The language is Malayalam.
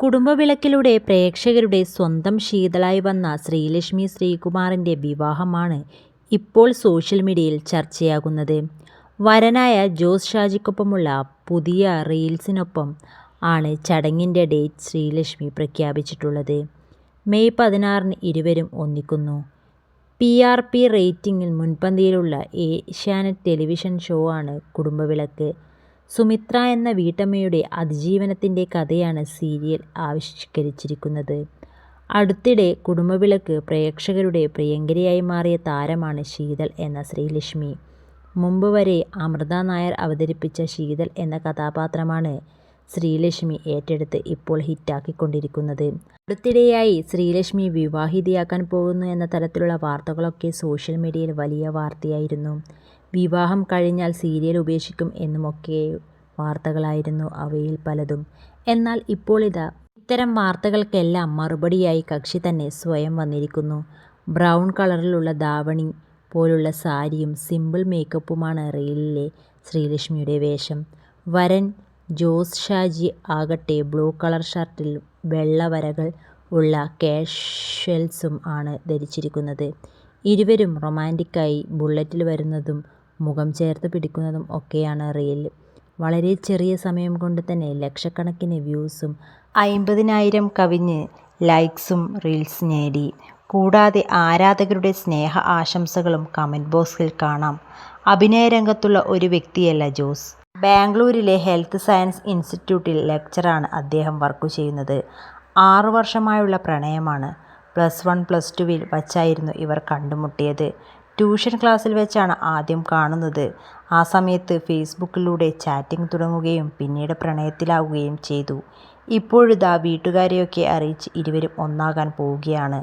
കുടുംബവിളക്കിലൂടെ പ്രേക്ഷകരുടെ സ്വന്തം ശീതളായി വന്ന ശ്രീലക്ഷ്മി ശ്രീകുമാറിന്റെ വിവാഹമാണ് ഇപ്പോൾ സോഷ്യൽ മീഡിയയിൽ ചർച്ചയാകുന്നത്. വരനായ ജോസ് ഷാജിക്കൊപ്പമുള്ള പുതിയ റീൽസിനൊപ്പം ആണ് ചടങ്ങിന്റെ ഡേറ്റ് ശ്രീലക്ഷ്മി പ്രഖ്യാപിച്ചിട്ടുള്ളത്. മെയ് പതിനാറിന് ഇരുവരും ഒന്നിക്കുന്നു. പി. ആർ. പി റേറ്റിംഗിൽ മുൻപന്തിയിലുള്ള ഏഷ്യാനെറ്റ് ടെലിവിഷൻ ഷോ ആണ് കുടുംബവിളക്ക്. സുമിത്ര എന്ന വീട്ടമ്മയുടെ അതിജീവനത്തിന്റെ കഥയാണ് സീരിയൽ ആവിഷ്കരിച്ചിരിക്കുന്നത്. അടുത്തിടെ കുടുംബവിളക്ക് പ്രേക്ഷകരുടെ പ്രിയങ്കരിയായി മാറിയ താരമാണ് ശീതൾ എന്ന ശ്രീലക്ഷ്മി. മുമ്പ് വരെ അമൃത നായർ അവതരിപ്പിച്ച ശീതൾ എന്ന കഥാപാത്രമാണ് ശ്രീലക്ഷ്മി ഏറ്റെടുത്ത് ഇപ്പോൾ ഹിറ്റാക്കിക്കൊണ്ടിരിക്കുന്നത്. അടുത്തിടെയായി ശ്രീലക്ഷ്മി വിവാഹിതയാക്കാൻ പോകുന്നു എന്ന തരത്തിലുള്ള വാർത്തകളൊക്കെ സോഷ്യൽ മീഡിയയിൽ വലിയ വാർത്തയായിരുന്നു. വിവാഹം കഴിഞ്ഞാൽ സീരിയൽ ഉപേക്ഷിക്കും എന്നുമൊക്കെ വാർത്തകളായിരുന്നു അവയിൽ പലതും. എന്നാൽ ഇപ്പോളിതാ ഇത്തരം വാർത്തകൾക്കെല്ലാം മറുപടിയായി കക്ഷി തന്നെ സ്വയം വന്നിരിക്കുന്നു. ബ്രൗൺ കളറിലുള്ള ദാവണി പോലുള്ള സാരിയും സിമ്പിൾ മേക്കപ്പുമാണ് റീലിലെ ശ്രീലക്ഷ്മിയുടെ വേഷം. വരൻ ജോസ് ഷാജി ആകട്ടെ ബ്ലൂ കളർ ഷർട്ടിൽ വെള്ള വരകൾ ഉള്ള കാഷ്വൽസും ആണ് ധരിച്ചിരിക്കുന്നത്. ഇരുവരും റൊമാന്റിക്കായി ബുള്ളറ്റിൽ വരുന്നതും മുഖം ചേർത്ത് പിടിക്കുന്നതും ഒക്കെയാണ് റീൽ. വളരെ ചെറിയ സമയം കൊണ്ട് തന്നെ ലക്ഷക്കണക്കിന് വ്യൂസും അയിമ്പതിനായിരം കവിഞ്ഞ് ലൈക്സും റീൽസ് നേടി. കൂടാതെ ആരാധകരുടെ സ്നേഹ ആശംസകളും കമന്റ് ബോക്സിൽ കാണാം. അഭിനയ രംഗത്തുള്ള ഒരു വ്യക്തിയല്ല ജോസ്. ബാംഗ്ലൂരിലെ ഹെൽത്ത് സയൻസ് ഇൻസ്റ്റിറ്റ്യൂട്ടിൽ ലെക്ചറാണ് അദ്ദേഹം വർക്ക് ചെയ്യുന്നത്. ആറു വർഷമായുള്ള പ്രണയമാണ്. പ്ലസ് വൺ പ്ലസ് ടുവിൽ വച്ചായിരുന്നു ഇവർ കണ്ടുമുട്ടിയത്. ട്യൂഷൻ ക്ലാസ്സിൽ വെച്ചാണ് ആദ്യം കാണുന്നത്. ആ സമയത്ത് ഫേസ്ബുക്കിലൂടെ ചാറ്റിംഗ് തുടങ്ങുകയും പിന്നീട് പ്രണയത്തിലാവുകയും ചെയ്തു. ഇപ്പോഴിതാ വീട്ടുകാരെയൊക്കെ അറിയിച്ച് ഇരുവരും ഒന്നാകാൻ പോവുകയാണ്.